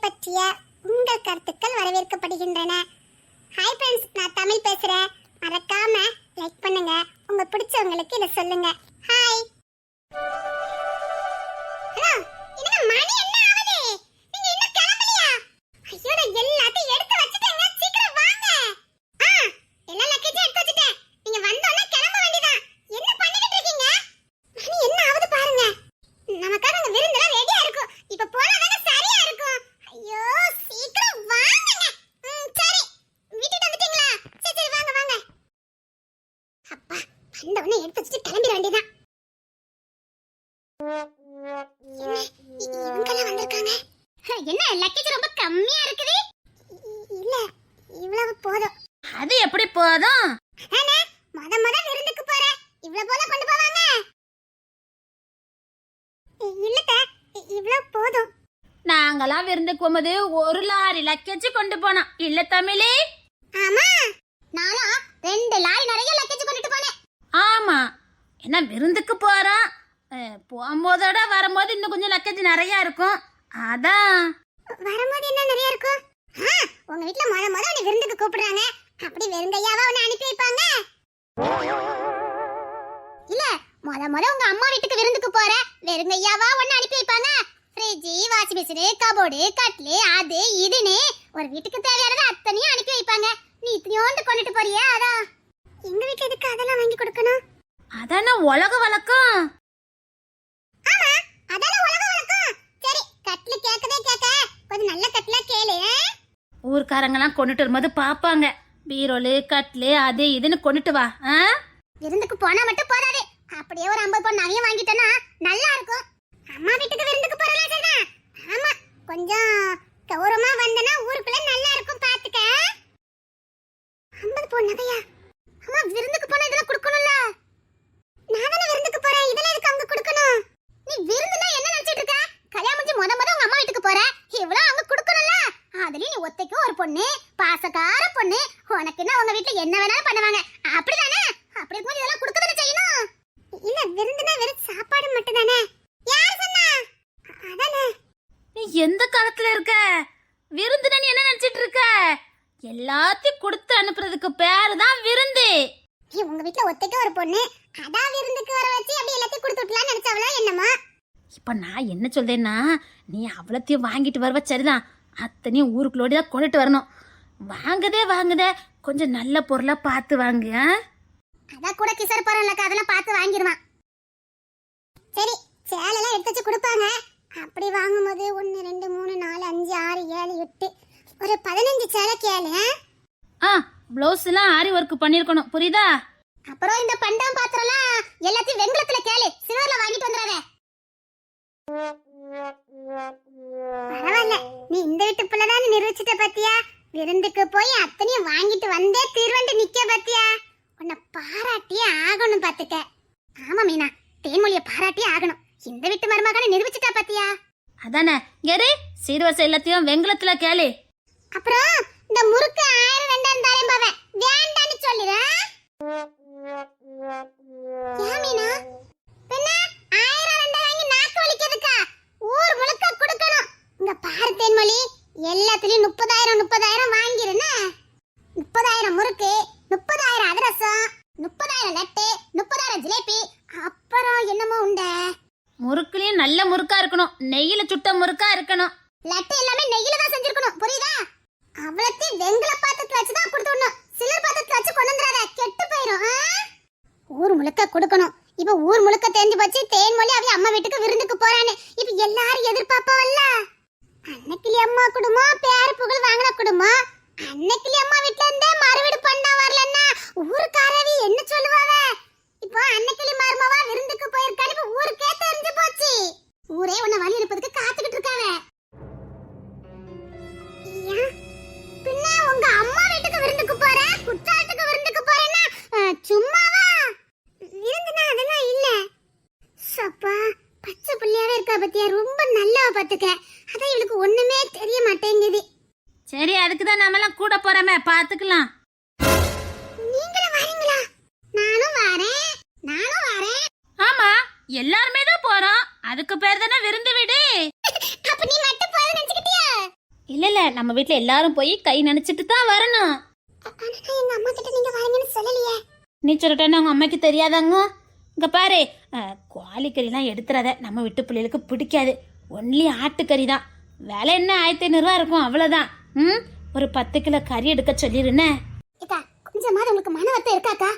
பற்றிய உங்கள் கருத்துக்கள் வரவேற்கப்படுகின்றன. ஹாய் ஃப்ரெண்ட்ஸ் நான் தமிழ் பேசுறேன். மறக்காம லைக் பண்ணுங்க. உங்க பிடிச்சவங்களுக்கு இதை சொல்லுங்க. வந்த உடனே எடுத்து வச்சுட்டு கிளம்பிட வேண்டியதான் என்ன? இ- இவங்கெல்லாம் வந்திருக்காங்க? என்ன லக்கேஜ் ரொம்ப கம்மியா இருக்குது? இல்ல இவ்வளவு போதும். அது எப்படி போதும்? முத முத விருந்துக்கு போறேன் இவ்வளவு போல கொண்டு போவாங்க? இல்லத்த இவ்வளவு போதும். நாங்கெல்லாம் விருந்துக்கு போகும்போது ஒரு லாரி லக்கேஜ் கொண்டு போனோம். இல்ல தமிழே? ஆமா. நானா ரெண்டு லாரி நிறைய லக்கேஜ் ஆமாம் ஏன்னா என்ன விருந்துக்கு போகிறோம் போகும்போதோட வரும்போது இன்னும் கொஞ்சம் லக்கேஜ் நிறையா இருக்கும். அதான். வரும்போது என்ன நிறைய இருக்கும்? ஆ, உங்க வீட்ல முத முத உன்னை விருந்துக்கு கூப்பிடுறாங்க. அப்படி வெறுங்கையாவா உன்னை அனுப்பி வைப்பாங்க? இல்ல முத முத உங்க அம்மா வீட்டுக்கு விருந்துக்கு போற. வெறுங்கையாவா உன்னை அனுப்பி வைப்பாங்க? ஃப்ரிட்ஜ் வாஷிங் மிஷின் கபோர்டு கட்லு அது இதுன்னு ஒரு வீட்டுக்கு தேவையானது அத்தனையும் அனுப்பி வைப்பாங்க. நீ இத்தனையோண்டு கொண்டுட்டு போறியா அதான். எங்க வீட்ல எதுக்கு அதெல்லாம் வாங்கி கொடுக்கணும்? அதானே உலக வழக்கம். ஆமா அதான உலக வழக்கம். சரி கட்லு கேக்கதே கேக்க கொஞ்சம் நல்ல கட்லா கேளு ஆ? ஊர்க்காரங்கெல்லாம் கொண்டுட்டு வரும்போது பாப்பாங்க பீரோலு கட்லு அது இதுன்னு கொண்டுட்டு வா ஆ? விருந்துக்கு போனா மட்டும் போதாது. அப்படியே ஒரு ஐம்பது பொண்ணு நகையும் வாங்கிட்டேன்னா நல்லா இருக்கும். அம்மா வீட்டுக்கு விருந்துக்கு போறலாம் சரிதான் ஆமா கொஞ்சம் கௌரவமா வந்தனா ஊருக்குள்ள நல்லா இருக்கும் பாத்துக்க. ஐம்பது பொண்ணு நகையா? விருந்துக்கு போனா இதெல்லாம் கொடுக்கணும்ல? நான் தானே விருந்துக்கு போறேன். இதெல்லாம் எதுக்கு அங்க கொடுக்கணும்? நீ விருந்துனா என்ன நினைச்சிட்டு இருக்க? கல்யாணம் முடிஞ்சு முத முத உங்க அம்மா வீட்டுக்கு போற. இவ்வளவு அங்க கொடுக்கணும்ல? அதுலயும் நீ ஒத்தைக்கு ஒரு பொண்ணு பாசக்கார பொண்ணு. உனக்கு என்ன உங்க வீட்டுல என்ன வேணாலும் பண்ணுவாங்க. அப்படிதானே? அப்படி இருக்கும்போது இதெல்லாம் கொடுக்க தானே செய்யணும்? இல்ல விருந்துனா வெறும் சாப்பாடு மட்டும் தானே யார் சொன்னா? அதானே. நீ எந்த காலத்துல இருக்க? விருந்துனா நீ என்ன நினைச்சிட்டு இருக்க? எல்லாத்தையும் கொடுத்து அனுப்புறதுக்கு பேரு தான் விருந்து. நீ உங்க வீட்ல ஒத்தைக்கு ஒரு பொண்ணு. அதான் விருந்துக்கு வர வச்சு அப்படி எல்லாத்தையும் கொடுத்து விட்டலாம்னு நினைச்சவளோ என்னமா. இப்ப நான் என்ன சொல்றேன்னா நீ அவ்வளோத்தையும் வாங்கிட்டு வருவ சரிதான் அத்தனையும் ஊருக்குள்ளோடி தான் கொண்டுட்டு வரணும். வாங்குதே வாங்குதே. கொஞ்சம் நல்ல பொருளா பார்த்து வாங்கு? அதான் கூட கிசர் போறோம்லக்கா அதெல்லாம் பார்த்து வாங்கிடுவான் சரி சேலெல்லாம் எடுத்து வச்சு கொடுப்பாங்க. அப்படி வாங்கும்போது ஒன்று ரெண்டு மூணு நாலு அஞ்சு ஆறு ஏழு எட்டு. ஒரு பதினஞ்சு சேலை கேளு ஆ? ஆ ப்ளவுஸ் எல்லாம் ஆரி ஒர்க் பண்ணிருக்கணும். புரியுதா? அப்புறம் இந்த பண்டம் பாத்திரம்லாம் எல்லாத்தையும் வெண்கலத்துல கேளு. சில்வர்ல வாங்கிட்டு வந்துடாத. பரவாயில்ல. நீ இந்த வீட்டு பிள்ளைதான் நிரூபிச்சிட்ட பாத்தியா? விருந்துக்கு போய் அத்தனையும் வாங்கிட்டு வந்தே தீர்வண்டு நிக்க பாத்தியா? உன்னை பாராட்டியே ஆகணும் பாத்துக்க. ஆமா மீனா தேன்மொழிய பாராட்டியே ஆகணும். இந்த வீட்டு மருமகனை நிரூபிச்சிட்டா பாத்தியா? அதானே எரு சீர்வரிசை எல்லாத்தையும் வெங்கலத்துல கேளு. அப்புறம் இந்த முறுக்கு ஆயிரம் ரெண்டாயிரம் தாரேன் பாவ வேண்டான்னு சொல்லிடுறேன் ஏன் மீனா பின்ன ஆயிரம் ரெண்டாயிரம் வாங்கி நாக்கு வலிக்கிறதுக்கா? ஊர் முழுக்க கொடுக்கணும். இங்க பாரு தேன்மொழி எல்லாத்துலயும் முப்பதாயிரம் முப்பதாயிரம் வாங்கிருன்னு. முப்பதாயிரம் முறுக்கு முப்பதாயிரம் அதிரசம் முப்பதாயிரம் லட்டு முப்பதாயிரம் ஜிலேபி. அப்புறம் என்னமோ உண்டே? முறுக்குலயும் நல்ல முறுக்கா இருக்கணும். நெய்யில சுட்ட முறுக்கா இருக்கணும். லட்டு எல்லாமே நெய்யில தான் செஞ்சிருக்கணும். புரியுதா? அவ்வளத்தையும் வெங்கல பாத்திரத்துல வச்சு தான் சில்லர் பாத்திரத்துல வச்சு கொண்டு வந்துடாத கெட்டு போயிரும். ஊர் முழுக்க கொடுக்கணும். இப்ப ஊர் முழுக்க தெரிஞ்சு போச்சு. தேன்மொழி அவ அம்மா வீட்டுக்கு விருந்துக்கு போறானே இப்ப எல்லாரும் எதிர்பார்ப்பாவல்ல? அன்னைக்கிளி அம்மா குடும்பம் பேர புகழ் வாங்கின குடும்பம் அன்னைக்கிளி அம்மா வீட்ல இருந்தே மறுவீடு பண்ண வரலன்னா? ஊருக்காரவி என்ன சொல்லுவாவ? இப்போ அன்னைக்கிளி மருமவா விருந்துக்கு போயிருக்கான்னு இப்ப ஊருக்கே தெரிஞ்சு போச்சு. ஊரே உன்னை வழி இருப்பதுக்கு காத்துக்கிட்டு இருக்காவ. பின்ன உங்க அம்மா விருந்துக்கு போற? குற்றாலத்துக்கு விருந்துக்கு போறேன்னா சும்மாவா? விருந்துனா அதெல்லாம் இல்ல. சப்பா பச்சை புள்ளையாவே இருக்கா பத்தியா? ரொம்ப நல்லா பாத்துக்க. அதான் இவளுக்கு ஒண்ணுமே தெரிய மாட்டேங்குது. சரி அதுக்கு தான் நாமெல்லாம் கூட போறோமே பாத்துக்கலாம். நீங்களும் வரீங்களா? நானும் வரேன். நானும் வரேன். ஆமா எல்லாருமே தான் போறோம். அதுக்கு பேர் தானே விருந்து வீடு. அப்ப நீ மட்டும் போற நினைச்சுக்கிட்டியா? இல்ல இல்ல நம்ம வீட்ல எல்லாரும் போய் கை நினைச்சிட்டு தான் வரணும். எங்க அம்மா கிட்ட நீங்க வரீங்கன்னு சொல்லலையே நீ சொல்லிட்டேன்னு உங்க அம்மாக்கு தெரியாதாங்க இங்க பாரு கோழிக்கறிலாம் எடுத்துறாத நம்ம விட்டு பிள்ளைகளுக்கு பிடிக்காது ஒன்லி ஆட்டுக்கறி தான் விலை என்ன ஆயிரத்தி ஐநூறுரூவா இருக்கும் அவ்வளோதான் ம் ஒரு பத்து கிலோ கறி எடுக்க சொல்லிருனே கொஞ்சம் கொஞ்சமாவது உங்களுக்கு மன வருத்தம் இருக்காக்கா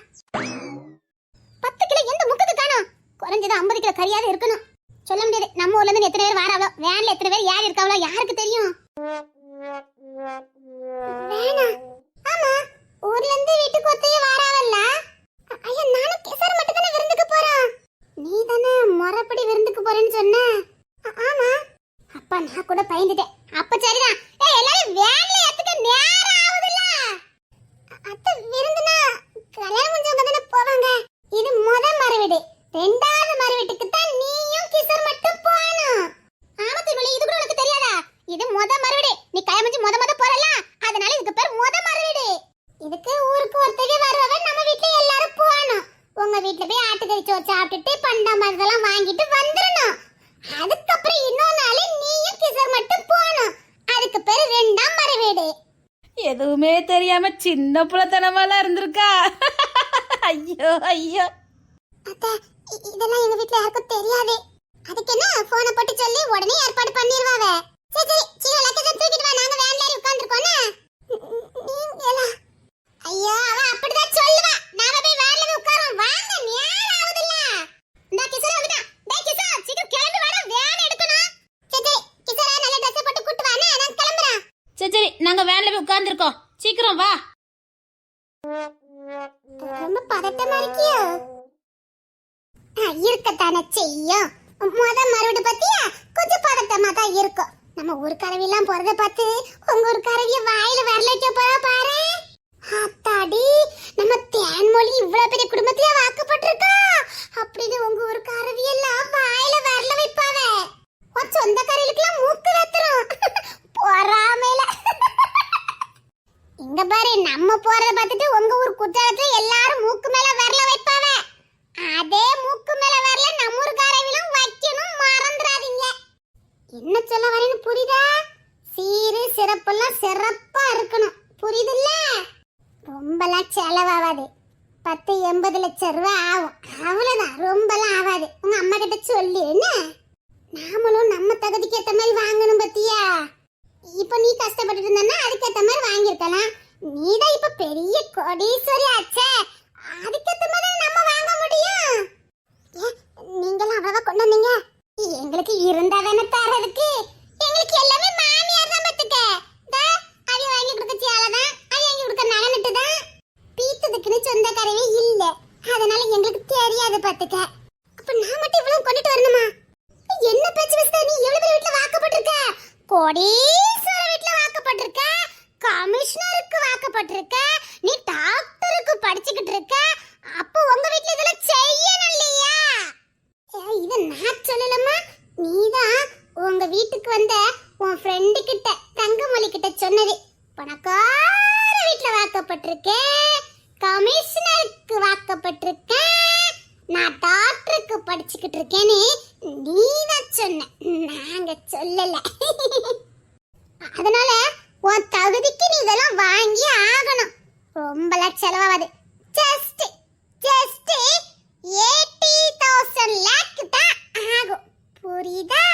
பத்து கிலோ எந்த முக்குக்கு காணும் குறைஞ்சது ஐம்பது கிலோ கறியாவது இருக்கணும் சொல்ல முடியாது நம்ம ஊர்ல இருந்து எத்தனை பேர் வாராவளோ வேன்ல எத்தனை பேர் யார் இருக்காவளோ யாருக்கு தெரியும் வேணா ஆமா ஊர்ல இருந்து வீட்டுக்கு ஒத்தைய வாராவல்ல அ- ஐயா நானும் கேசர் மட்டும் தானே விருந்துக்கு போறோம். நீ தானே முறைப்படி விருந்துக்கு போறேன்னு சொன்ன. ஆமா. அப்பா நான் கூட பயந்துட்டேன். அப்ப சரிதான். ஏய் எல்லாரும் வேன்ல ஏத்துக்க நேரம் ஆகுதுல்ல. அத்தை விருந்துனா கல்யாணம் முடிஞ்சவங்க தானே போவாங்க. இது முத மறுவீடு ரெண்டாவது மறுவீட்டுக்கு தான் நீயும் கிசர் மட்டும் போகணும். ஆமத்து மொழி இது கூட உனக்கு தெரியாதா? இது முத மறுவீடு. நீ முடிஞ்சு முத முத போறல அதனால இதுக்கு பேர் முத மறுவீடு. இதுக்கு ஊருக்கு ஒருத்தக வருவவ நம்ம வீட்ல எல்லாரும் போகணும். உங்க வீட்ல போய் ஆட்டுக்கறி சோறு சாப்பிட்டுட்டு பண்டம் அதெல்லாம் வாங்கிட்டு வந்துடணும். அதுக்கப்புறம் இன்னொரு நாள் நீயும் கிசர் மட்டும் போகணும். அதுக்கு பேர் ரெண்டாம் மறுவீடு. எதுவுமே தெரியாம சின்ன புலத்தனமாலாம் இருந்திருக்கா? ஐயோ ஐயோ. அத்தை இதெல்லாம் எங்க வீட்ல யாருக்கும் தெரியாது. அதுக்கு என்ன போனை போட்டு சொல்லி உடனே ஏற்பாடு பண்ணிருவாவ? சரி சரி. லக்கேஜ் தூக்கிட்டு வா. நாங்க வேன்ல ஏறி உட்கார்ந்திருக்கோம்னா நீங்களா? ஐயோ அவ அப்படிதான் சொல்லுவா. நாம போய் வேன்ல போய் உட்காரோம் வாங்க நேரம் ஆகுதுல்ல இந்த கிசரா வந்துட்டான் டேய் கிசா சீக்கிரம் கிளம்பி வாடா. வேன் எடுக்கணும். சரி சரி. கிசரா நல்ல ட்ரெஸ் போட்டு கூட்டு வா. நான் கிளம்புறேன். சரி சரி. நாங்க வேன்ல போய் உட்காந்துருக்கோம் சீக்கிரம் வா. ரொம்ப பதட்டமா இருக்கியோ? ஆ, இருக்கத்தானே செய்யும். முத மறுபடி பத்தியா? கொஞ்சம் பதட்டமா தான் இருக்கும். நம்ம ஊர் கரவி எல்லாம் போறத பார்த்து உங்க ஊர் கரவிய வாயில வரல வைக்க போறா பாரு. அத்தாடி நம்ம தேன்மொழி இவ்வளவு பெரிய குடும்பத்திலே வாக்கப்பட்டிருக்கா? அப்படின்னு உங்க ஊர் கரவி எல்லாம் வாயில வரல வைப்பாவ. உன் சொந்தக்காரர்களுக்கெல்லாம் மூக்கு வெத்துரும். பொறாமையில இங்க பாரு நம்ம போறத பார்த்துட்டு உங்க ஊர் குற்றாலத்துல எல்லாரும் மூக்கு மேல வரல வைப்பாவ. அதே மூக்கு என்ன சொல்ல வரேன்னு புரியுதா? சீரு சிறப்பெல்லாம் சிறப்பா இருக்கணும். புரியுதுல்ல? ரொம்பலாம் செலவாகாது பத்து எண்பது லட்சம் ரூபாய் ஆகும். அவ்வளோதான் ரொம்பலாம் ஆகாது உங்க அம்மா கிட்ட சொல்லி என்ன? நாமளும் நம்ம தகுதிக்கு ஏற்ற மாதிரி வாங்கணும் பத்தியா? இப்போ நீ கஷ்டப்பட்டு இருந்தனா அதுக்கேற்ற மாதிரி வாங்கியிருக்கலாம். நீதான் இப்ப பெரிய கொடீச ஆச்சே அதுக்கேத்த மாதிரி நம்ம வாங்க முடியும் ஏன், நீங்களும் அவ்வளவா கொண்டு வந்தீங்க எங்களுக்கு இருந்தா தானே தரதுக்கு எங்களுக்கு எல்லாமே மாமியார் தான் பத்துக்க அவி வாங்கி கொடுக்க சேலதான் அவி வாங்கி கொடுக்க நலனிட்டு தான் பீத்ததுக்குன்னு சொந்தக்காரவே இல்ல அதனால எங்களுக்கு தெரியாது பத்துக்க அப்ப நான் மட்டும் இவ்வளவு கொண்டுட்டு வரணுமா என்ன பேச்சு பேசுற நீ எவ்வளவு பேர் வீட்டுல வாக்கப்பட்டிருக்க கோடீஸ்வர வீட்டுல வாக்கப்பட்டிருக்க ஆக்கப்பட்டிருக்க? நீ டாக்டருக்கு படிச்சுக்கிட்டு இருக்க? அப்போ உங்க வீட்டுல இதெல்லாம் செய்யணும் இல்லையா? இது இத நான் சொல்லலம்மா. நீதான் உங்க வீட்டுக்கு வந்த உன் ஃப்ரெண்டு கிட்ட தங்கமொழி கிட்ட சொன்னது. பணக்கார வீட்டுல வாக்கப்பட்டிருக்கேன் கமிஷனருக்கு வாக்கப்பட்டிருக்கேன் நான் டாக்டருக்கு படிச்சுக்கிட்டு இருக்கேன்னு நீ தான் சொன்ன. நாங்க சொல்லல. அதனால உன் தகுதிக்கு நீ இதெல்லாம் வாங்கி ஆகணும். ரொம்ப செலவாகாது. Just just eighty thousand lakh தான் ஆகும். புரியுதா?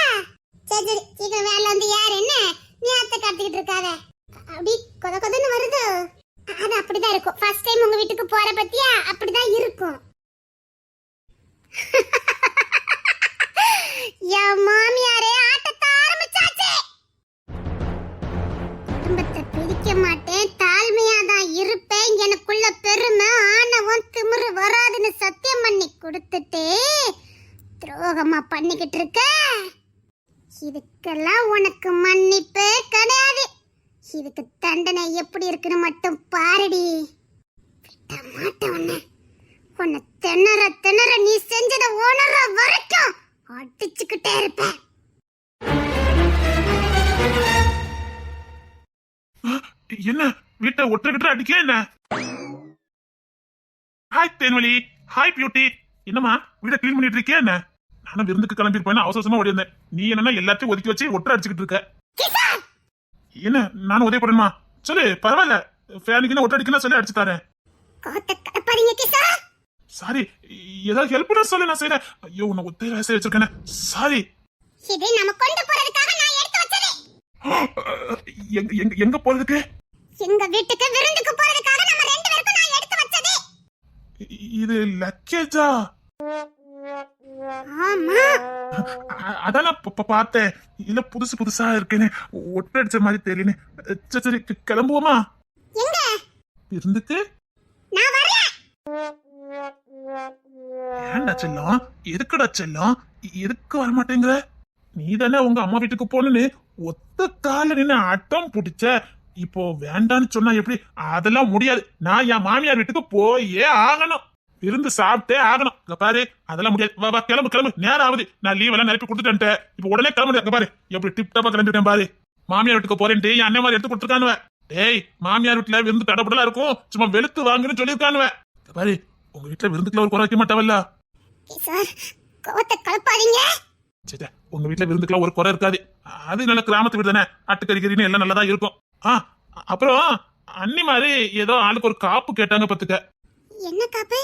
சரி சரி சீக்கிரம் வேலை வந்து யார் என்ன? நீ அத்தை காத்துக்கிட்டு இருக்காத. அப்படி கொத கொதன்னு வருது. அது அப்படிதான் இருக்கும். ஃபர்ஸ்ட் டைம் உங்க வீட்டுக்கு போற பத்தியா? அப்படிதான் இருக்கும். என் மாமியாரே ஆட்ட குடும்பத்தை மாட்டேன். தாழ்மையா தான் இருப்பேன். எனக்குள்ள பெருமை ஆணவம் திமிரு வராதுன்னு சத்தியம் பண்ணி கொடுத்துட்டு. துரோகமா பண்ணிக்கிட்டு இருக்க? இதுக்கெல்லாம் உனக்கு மன்னிப்பே கிடையாது. இதுக்கு தண்டனை எப்படி இருக்குன்னு மட்டும் பாருடி. விட மாட்டேன் உன்னை. உன்னை திணற திணற நீ செஞ்சதை உணர வரைக்கும் அடிச்சுக்கிட்டே இருப்பேன் என்ன? வீட்டை ஒட்டுக்கிட்டு அடிக்க என்ன? ஹாய் தேன்வழி ஹாய் பியூட்டி என்னம்மா வீட்டை க்ளீன் பண்ணிட்டு இருக்கியா என்ன? நானும் விருந்துக்கு கிளம்பி போய் அவசர அவசரமா ஓடி வந்தேன். நீ என்னன்னா எல்லாத்தையும் ஒதுக்கி வச்சு ஒட்டுற அடிச்சுக்கிட்டு இருக்க. என்ன நானும் உதவி பண்ணணுமா சொல்லு பரவாயில்ல. ஃபேனுக்கு ஒட்ட அடிக்கணும் சொல்லி அடிச்சு தரேன். சாரி ஏதாவது ஹெல்ப் பண்ண சொல்லு நான் செய்யறேன் ஐயோ உன்னை ஒத்தே வேசை வச்சிருக்கேன். சாரி இது நம்ம கொண்டு போறதுக்காக நான் எடுத்து வச்சது. எங்க எங்க எங்க போறதுக்கு? எங்க வீட்டுக்கு விருந்துக்கு போறதுக்காக நம்ம ரெண்டு பேருக்கும் நான் எடுத்து வச்சது. இது லக்கேஜா? ஆமா. அ- அதான் பார்த்தேன். இல்ல புதுசு புதுசா இருக்குன்னு ஒட்ட அடிச்ச மாதிரி தெரியல சரி கிளம்புவோமா? எங்க? இருந்துக்கு நான் வரல. ஏன்டா செல்லம்? எதுக்குடா செல்லம்? எதுக்கு வர மாட்டேங்கிற நீ தானே உங்க அம்மா வீட்டுக்கு போனேன்னு ஒத்த கால நின்னு அட்டம் பிடிச்ச இப்போ வேண்டான்னு சொன்னா எப்படி? அதெல்லாம் முடியாது. நான் என் மாமியார் வீட்டுக்கு போயே ஆகணும். விருந்து சாப்பிட்டே ஆகணும். இங்க பாரு அதெல்லாம் முடியாது. வா வா கிளம்பு கிளம்பு. நேரம் ஆகுது. நான் லீவ் எல்லாம் நிரப்பி கொடுத்துட்டேன் இப்போ உடனே கிளம்பு இங்க பாரு எப்படி டிப் டாப்பா கிளம்பிட்டேன் பாரு. மாமியார் வீட்டுக்கு போறேன்ட்டு என் அண்ணன் மாதிரி எடுத்து கொடுத்துருக்கானுவ. டேய் மாமியார் வீட்டுல விருந்து தடப்படலாம் இருக்கும். சும்மா வெளுத்து வாங்குன்னு சொல்லியிருக்கானுவ. பாரு உங்க வீட்டுல விருந்துக்குள்ள ஒரு குறை வைக்க மாட்டாவல்ல. உங்க வீட்ல விருந்துக்கெல்லாம் ஒரு குறை இருக்காது. அது நல்ல கிராமத்து வீடு தானே. ஆட்டுக்கறி கறின்னு எல்லாம் நல்லதா இருக்கும். ஆ அப்புறம் அண்ணி மாதிரி ஏதோ ஆளுக்கு ஒரு காப்பு கேட்டாங்க பத்துக்க என்ன காப்பு?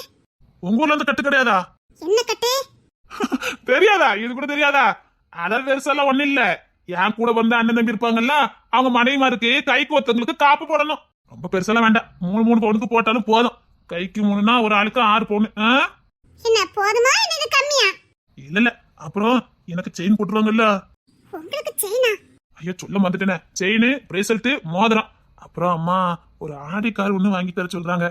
உங்க ஊர்ல இருந்து கட்டு கிடையாதா? என்ன கட்டு? தெரியாதா? இது கூட தெரியாதா? அதான் பெருசாலாம் ஒண்ணு இல்ல. என் கூட வந்த அண்ணன் தம்பி இருப்பாங்கல்ல அவங்க மனைவிமாருக்கு கைக்கு ஒருத்தவங்களுக்கு காப்பு போடணும். ரொம்ப பெருசாலாம் வேண்டாம். மூணு மூணு பவுனுக்கு போட்டாலும் போதும். கைக்கு மூணுனா ஒரு ஆளுக்கு ஆறு பவுன். என்ன போதுமா? இல்ல கம்மியா? இல்ல இல்ல. அப்புறம் எனக்கு செயின் போட்டுருவாங்கல்ல. உங்களுக்கு செயினா ஐயோ சொல்ல வந்துட்டேனே செயின் பிரேசல்ட் மோதிரம். அப்புறம் அம்மா ஒரு ஆடி கார் ஒண்ணு வாங்கி தர சொல்றாங்க.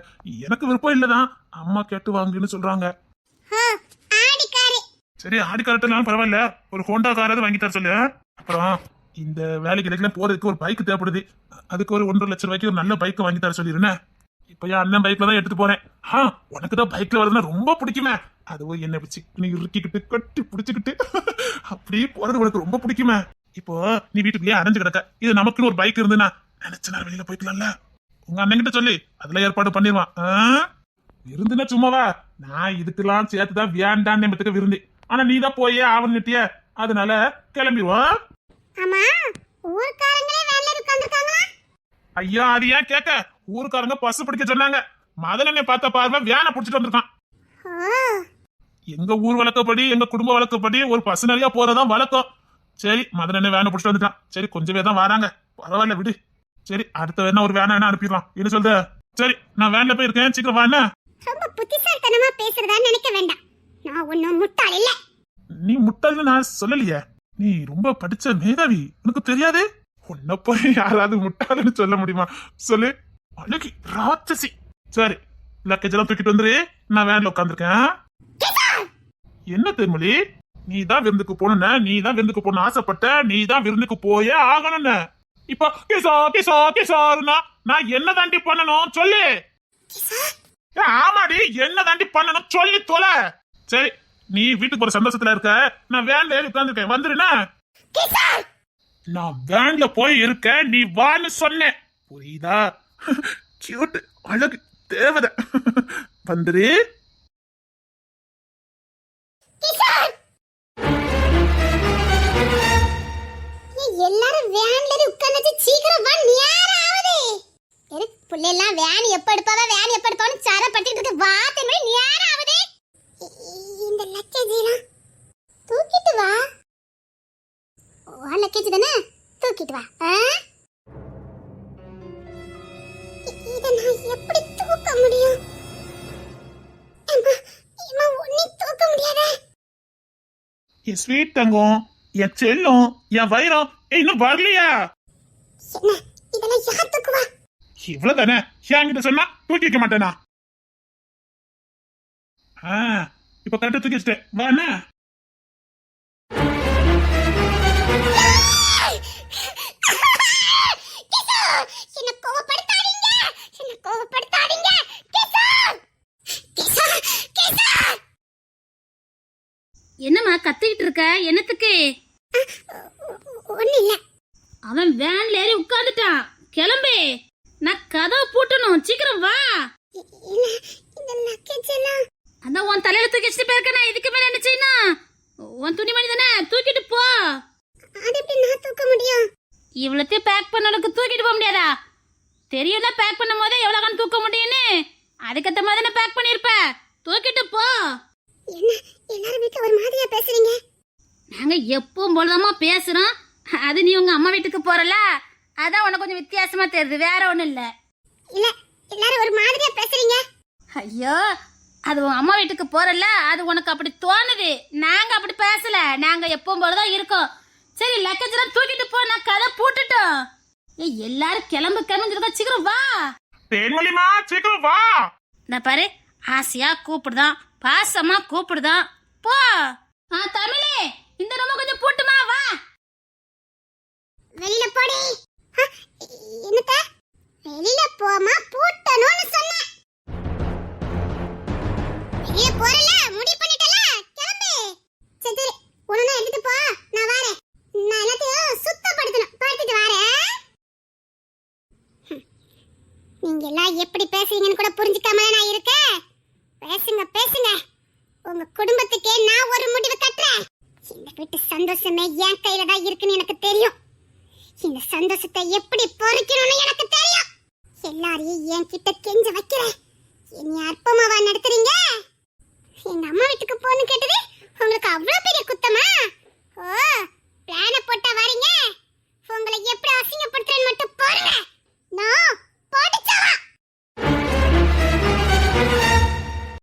எனக்கு விருப்பம் இல்லதான் அம்மா கேட்டு வாங்குன்னு சொல்றாங்க. சரி ஆடி கார்ட்டெல்லாம் பரவாயில்ல. ஒரு ஹோண்டா காராவது வாங்கி தர சொல்லு. அப்புறம் இந்த வேலைக்கு கிடைக்கல போறதுக்கு ஒரு பைக் தேவைப்படுது. அதுக்கு ஒரு ஒன்றரை லட்சம் ரூபாய்க்கு ஒரு நல்ல பைக் வாங்கி தர சொல்லிருந்தேன் இப்ப என் அண்ணன் பைக்ல தான் எடுத்துட்டு போறேன். ஆ உனக்கு தான் பைக்ல வருதுன்னா ரொம்ப பிடிக்குமே. அதுவும் என்னை நீ இறுக்கிக்கிட்டு கட்டி பிடிச்சுக்கிட்டு அப்படியே போறது உனக்கு ரொம்ப பிடிக்குமே. இப்போ நீ வீட்டுக்குள்ளேயே அரைஞ்சு கிடக்க. இது நமக்குன்னு ஒரு பைக் இருந்துன்னா நினைச்ச நேரம் வெளியில போய்க்கலாம்ல. உங்க அண்ணன் சொல்லி அதுல ஏற்பாடு பண்ணிடுவான். ஆ? விருந்துன்னா சும்மாவா? நான் இதுக்கெல்லாம் சேர்த்துதான் வேண்டான்னு என்பதுக்கு விருந்து ஆனா நீ தான் போயே ஆவணிட்டிய அதனால கிளம்பிடுவோம். ஐயா அது ஏன் கேட்க? ஊருக்காரங்க பசு பிடிக்க சொன்னாங்க. மதனனை பார்த்த பார்வை வேனை பிடிச்சிட்டு வந்திருக்கான். எங்க ஊர் வழக்கப்படி எங்க குடும்ப வழக்கப்படி ஒரு பசு நிறைய போறதான் வழக்கம். சரி மதனனை வேனை பிடிச்சிட்டு வந்துட்டான். சரி கொஞ்சம் பேர் தான் வராங்க. பரவாயில்ல விடு. சரி அடுத்த வேணா ஒரு வேனை வேணா அனுப்பிடலாம். என்ன சொல்ற? சரி நான் வேன்ல போய் இருக்கேன் சீக்கிரம் வா என்ன? ரொம்ப புத்திசாலித்தனமா பேசுறதா நினைக்க வேண்டாம். நான் ஒன்னும் முட்டாள் இல்ல. நீ முட்டாள்னு நான் சொல்லலையே. நீ ரொம்ப படிச்ச மேதாவி. உனக்கு தெரியாது? உன்னை போய் யாராவது முட்டாள்னு சொல்ல முடியுமா? சொல்லு. அழகி ராட்சசி. சரி லக்கேஜ் எல்லாம் தூக்கிட்டு வந்துரு. நான் வேன்ல உட்காந்துருக்கேன் என்ன திருமொழி? நீ தான் விருந்துக்கு போன நீ தான் விருந்துக்கு போன ஆசைப்பட்ட நீ தான் விருந்துக்கு போயே ஆகணும்னு. இப்போ கிசோ கிசோ கிசோர்னா நான் என்ன தாண்டி பண்ணணும்? சொல்லு. ஆமாடி என்ன தாண்டி பண்ணணும்? சொல்லி தொலை. சரி நீ வீட்டுக்கு போற சந்தோஷத்துல இருக்க. நான் வேன்ல ஏறி உட்காந்துருக்கேன் வந்துருனா நான் வேன்ல போய் இருக்கேன். நீ வான்னு சொன்னேன் புரியுதா? கியூட் அழகு தேவதை. வந்துரு. ஏய், எல்லாரும் வேன்ல உட்கார்ந்து சீக்கிரம் வா நேரம் ஆகுது எதுக்கு புள்ள எல்லாம் வேன் எப்ப எடுப்பாவ வேன் எப்ப எடுப்பான்னு சர பட்டிட்டு இருக்கு வா தெரியல நேரம் இந்த லக்கேஜ் தூக்கிட்டு வா. ஓ லக்கேஜ் தானே? தூக்கிட்டு வா. இதை நான் எப்படி தூக்க முடியும்? தூக்க முடியாதே. என் ஸ்வீட் தங்கம் என் செல்லம் என் வைரம் இன்னும் வரலையா? இவ்வளவு தானே என்கிட்ட சொன்னா தூக்கி வைக்க மாட்டேனா? ஆ இப்ப கரெக்டா தூக்கி வச்சிட்டேன் வா என்ன என்ன கோவப்படுத்தாதீங்க. என்ன கோவப்படுத்தாதீங்க. கிஷோர் கிஷோர் கிஷோர் என்னம்மா கத்திக்கிட்டு இருக்க? என்னத்துக்கு? ஒண்ணு இல்ல. அவன் வேன்ல ஏறி உட்காந்துட்டான் கிளம்பு. நான் கதவை பூட்டணும். சீக்கிரம் வா. அதான் உன் தலையில தூக்கி வச்சுட்டு போயிருக்க நான் இதுக்கு மேல என்ன செய்யணும்? உன் துணிமணி தானே? தூக்கிட்டு போ. அது எப்படி நான் தூக்க முடியும்? இவ்வளோத்தையும் பேக் பண்ணளுக்கு தூக்கிட்டு போக முடியாதா? தெரியும்ல பேக் பண்ணும் போதே எவ்வளோ கண் தூக்க முடியும்னு. அதுக்கேற்ற மாதிரி நான் பேக் பண்ணியிருப்ப. தூக்கிட்டு போ. என்ன எல்லாரும் வீட்டுல ஒரு மாதிரியா பேசுறீங்க? நாங்கள் எப்பவும் போலதாம்மா பேசுகிறோம் அது நீ உங்கள் அம்மா வீட்டுக்கு போகிறல அதான் உனக்கு கொஞ்சம் வித்தியாசமாக தெரியுது. வேற ஒன்றும் இல்லை. இல்ல எல்லாரும் ஒரு மாதிரியா பேசுறீங்க. ஐயோ அது உன் அம்மா வீட்டுக்கு போறல? அது உனக்கு அப்படி தோணுது. நாங்க அப்படி பேசல. நாங்க எப்பவும் போலதான் இருக்கோம். சரி லக்கேஜ்லாம் தூக்கிட்டு போ. நான் கதை பூட்டுட்டோம். ஏய் எல்லாரும் கிளம்பு கிளம்புங்க சீக்கிரம் வா. தேன்மொழிமா சீக்கிரம் வா. நான் பாரு ஆசையா கூப்பிடுதான். பாசமா கூப்பிடுதான். போ. ஆ தமிழே இந்த ரொம்ப கொஞ்சம் பூட்டுமா? வா. வெளியில போடி. என்னத்த? வெளியில போமா பூட்டணும்னு சொன்னேன் வெளியில போறல முடிவு பண்ணிட்டல? கிளம்பு. சரி சரி உடனே எடுத்துட்டு போ. நான் வரேன். நான் எல்லாத்தையும் சுத்தப்படுத்தணும். பார்த்துட்டு வரேன் நீங்க எல்லாம் எப்படி பேசுறீங்கன்னு கூட புரிஞ்சுக்காம நான் இருக்கேன் பேசுங்க பேசுங்க. உங்க குடும்பத்துக்கே நான் ஒரு முடிவு கட்டுறேன். இந்த வீட்டு சந்தோஷமே என் கையில தான் இருக்குன்னு எனக்கு தெரியும். இந்த சந்தோஷத்தை எப்படி பொறுக்கணும்னு எனக்கு தெரியும். எல்லாரையும் என் கிட்ட தெரிஞ்சு வைக்கிறேன். என்னை அற்பமாவா நடத்துறீங்க? எங்க அம்மா வீட்டுக்கு போன்னு கேட்டது உங்களுக்கு அவ்வளோ பெரிய குத்தமா? ஓ பிளான போட்டா வரீங்க. உங்களை எப்படி அசிங்கப்படுத்துறேன்னு மட்டும் பாருங்க. நான் படிச்சவா